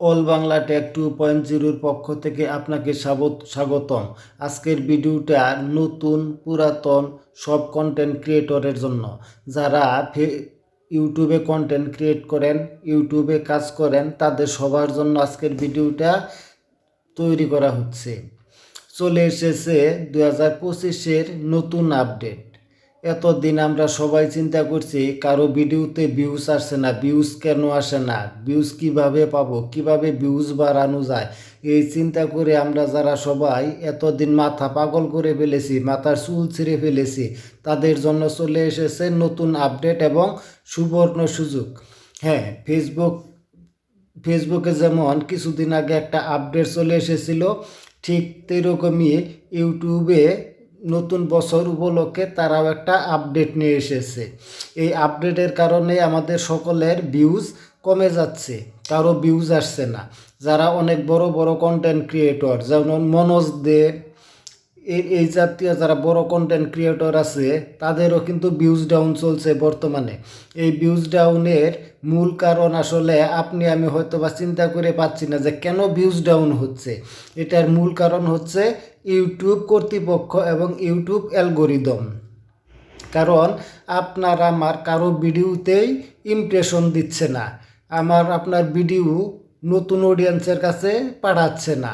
All Bangla tech two point জিরোর পক্ষ থেকে আপনাকে স্বাগত স্বাগতম। আজকের ভিডিওটা নতুন, পুরাতন সব কন্টেন্ট ক্রিয়েটরের জন্য। যারা ইউটিউবে কন্টেন্ট ক্রিয়েট করেন, ইউটিউবে কাজ করেন, তাদের সবার জন্য আজকের ভিডিওটা তৈরি করা হচ্ছে। চলে এসেছে দু হাজার পঁচিশের নতুন আপডেট এতদিন আমরা সবাই চিন্তা করছি, কারও ভিডিওতে ভিউজ আসছে না ভিউজ কেন আসে না ভিউজ কীভাবে পাবো, কীভাবে ভিউজ বাড়ানো যায়? এই চিন্তা করে আমরা যারা সবাই এতদিন মাথা পাগল করে ফেলেছি, মাথার চুল ছিঁড়ে ফেলেছি, তাদের জন্য চলে এসেছে নতুন আপডেট এবং সুবর্ণ সুযোগ। হ্যাঁ ফেসবুক ফেসবুকে যেমন কিছুদিন আগে একটা আপডেট চলে এসেছিল, ঠিক তেরকমই ইউটিউবে নতুন বছর উপলক্ষে তারাও একটা আপডেট নিয়ে এসেছে। এই আপডেটের কারণে আমাদের সকলের ভিউজ কমে যাচ্ছে, কারও ভিউজ আসছে না। যারা অনেক বড় বড় কন্টেন্ট ক্রিয়েটর যেমন মনোজ দে এই এই জাতীয় যারা বড় কন্টেন্ট ক্রিয়েটর আছে, তাদেরও কিন্তু ভিউজ ডাউন চলছে বর্তমানে। এই ভিউজ ডাউনের মূল কারণ আসলে আপনি, আমি হয়তো বা চিন্তা করে পাচ্ছি না যে কেন ভিউজ ডাউন হচ্ছে। এটার মূল কারণ হচ্ছে ইউটিউব কর্তৃপক্ষ এবং ইউটিউব অ্যালগোরিদম কারণ আপনার আমার কারও ভিডিওতেই ইমপ্রেশন দিচ্ছে না। আমার, আপনার ভিডিও নতুন অডিয়েন্সের কাছে পাঠাচ্ছে না।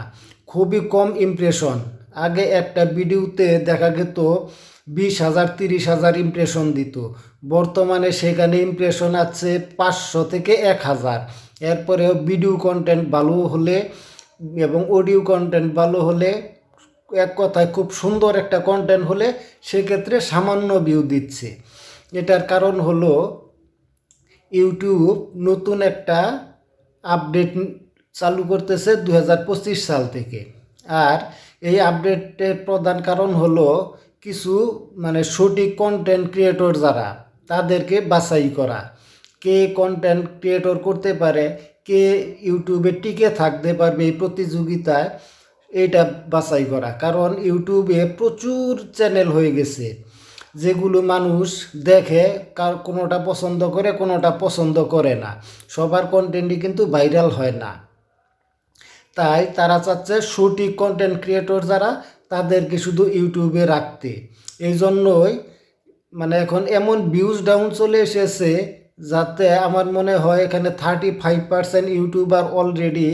খুবই কম ইমপ্রেশন আগে একটা ভিডিওতে দেখা যেত বিশ হাজার, তিরিশ হাজার ইমপ্রেশন দিত। বর্তমানে সেখানে ইমপ্রেশন আছে পাঁচশো থেকে এক হাজার। এরপরেও ভিডিও কন্টেন্ট ভালো হলে এবং অডিও কন্টেন্ট ভালো হলে এক কথায় খুব সুন্দর একটা কন্টেন্ট হলে সেক্ষেত্রে সামান্য ভিউ দিচ্ছে। এটার কারণ হলো ইউটিউব নতুন একটা আপডেট চালু করতেছে দু হাজার পঁচিশ সাল থেকে। আর এই আপডেটের প্রধান কারণ হলো কিছু মানে সঠিক কন্টেন্ট ক্রিয়েটর যারা, তাদেরকে বাছাই করা। কে কন্টেন্ট ক্রিয়েটর করতে পারে, কে ইউটিউবে টিকে থাকতে পারবে এই প্রতিযোগিতায়, এটা বাছাই করা। কারণ ইউটিউবে প্রচুর চ্যানেল হয়ে গেছে, যেগুলো মানুষ দেখে কার কোনোটা পছন্দ করে, কোনোটা পছন্দ করে না। সবার কন্টেন্টই কিন্তু ভাইরাল হয় না। তাই তারা চাচ্ছে সঠিক কন্টেন্ট ক্রিয়েটর যারা, তাদেরকে শুধু ইউটিউবে রাখতে। এই জন্যই মানে এখন এমন ভিউজ ডাউন চলে এসেছে যাতে আমার মনে হয় এখানে thirty five percent YouTuber already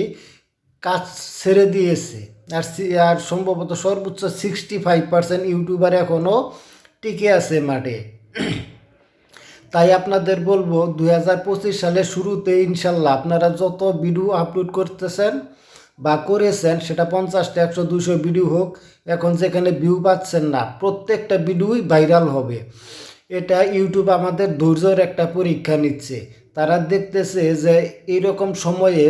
কাজ ছেড়ে দিয়েছে। আর আর সম্ভবত সর্বোচ্চ সিক্সটি ফাইভ পার্সেন্ট ইউটিউবার এখনও টিকে আছে মাঠে। তাই আপনাদের বলব, দুই সালের শুরুতে ইনশাল্লাহ আপনারা যত ভিডিও আপলোড করতেছেন বা করেছেন, সেটা পঞ্চাশটা, একশো দুশো ভিডিও হোক, এখন যেখানে ভিউ পাচ্ছেন না, প্রত্যেকটা ভিডিওই ভাইরাল হবে। এটা ইউটিউব আমাদের ধৈর্যর একটা পরীক্ষা নিচ্ছে। তারা দেখতেছে যে এইরকম সময়ে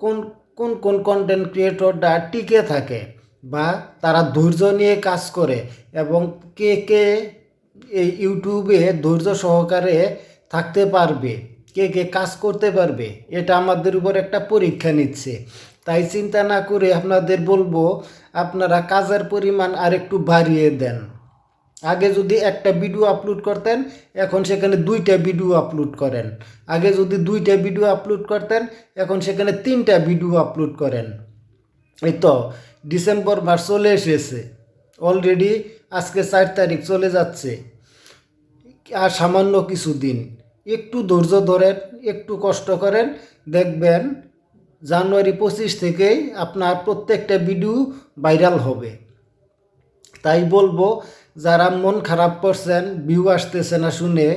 কোন কোন কোন কন্টেন্ট ক্রিয়েটরটা টিকে থাকে বা তারা ধৈর্য নিয়ে কাজ করে এবং কে কে এই ইউটিউবে ধৈর্য সহকারে থাকতে পারবে, কে কে কাজ করতে পারবে, এটা আমাদের উপর একটা পরীক্ষা নিচ্ছে। তাই চিন্তা না করে আপনাদের বলব, আপনারা কাজের পরিমাণ আরেকটু বাড়িয়ে দেন। আগে যদি একটা ভিডিও আপলোড করতেন, এখন সেখানে দুইটা ভিডিও আপলোড করেন। আগে যদি দুইটা ভিডিও আপলোড করতেন, এখন সেখানে তিনটা ভিডিও আপলোড করেন। এই তো, ডিসেম্বর মাস চলে এসেছে। অলরেডি আজকে চার তারিখ চলে যাচ্ছে। আর সামান্য কিছু দিন। একটু ধৈর্য ধরেন, একটু কষ্ট করেন, দেখবেন জানুয়ারি পঁচিশ থেকেই আপনার প্রত্যেকটা ভিডিও ভাইরাল হবে। তাই বলব, যারা মন খারাপ করছেন ভিউ আসতেছে না শুনে,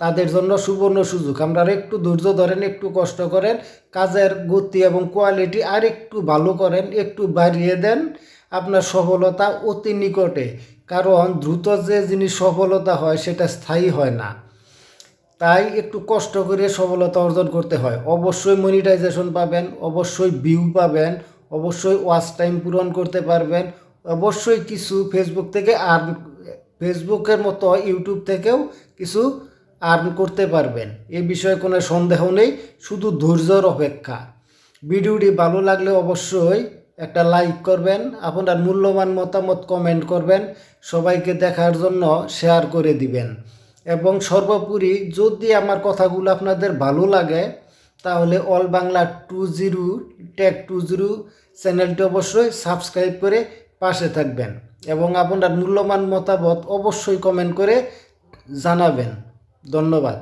তাদের জন্য সুবর্ণ সুযোগ। আপনারা একটু ধৈর্য ধরেন, একটু কষ্ট করেন, কাজের গতি এবং কোয়ালিটি আর একটু ভালো করেন, একটু বাড়িয়ে দেন আপনার সফলতা অতি নিকটে। কারণ দ্রুত যে জিনিস সফলতা হয়, সেটা স্থায়ী হয় না। তাই একটু কষ্ট করে সফলতা অর্জন করতে হয়। অবশ্যই মনিটাইজেশন পাবেন, অবশ্যই ভিউ পাবেন, অবশ্যই ওয়াচ টাইম পূরণ করতে পারবেন, অবশ্যই কিছু ফেসবুক থেকে আর্ন ফেসবুকের মতো ইউটিউব থেকেও কিছু আর্ন করতে পারবেন। এ বিষয়ে কোনো সন্দেহ নেই, শুধু ধৈর্যর অপেক্ষা। ভিডিওটি ভালো লাগলে অবশ্যই একটা লাইক করবেন, আপনার মূল্যবান মতামত কমেন্ট করবেন, সবাইকে দেখার জন্য শেয়ার করে দিবেন। এবং সর্বোপরি যদি আমার কথাগুলো আপনাদের ভালো লাগে, তাহলে all Bangla two zero, tech two zero চ্যানেলটি অবশ্যই সাবস্ক্রাইব করে পাশে থাকবেন এবং আপনার মূল্যবান মতামত অবশ্যই কমেন্ট করে জানাবেন। ধন্যবাদ।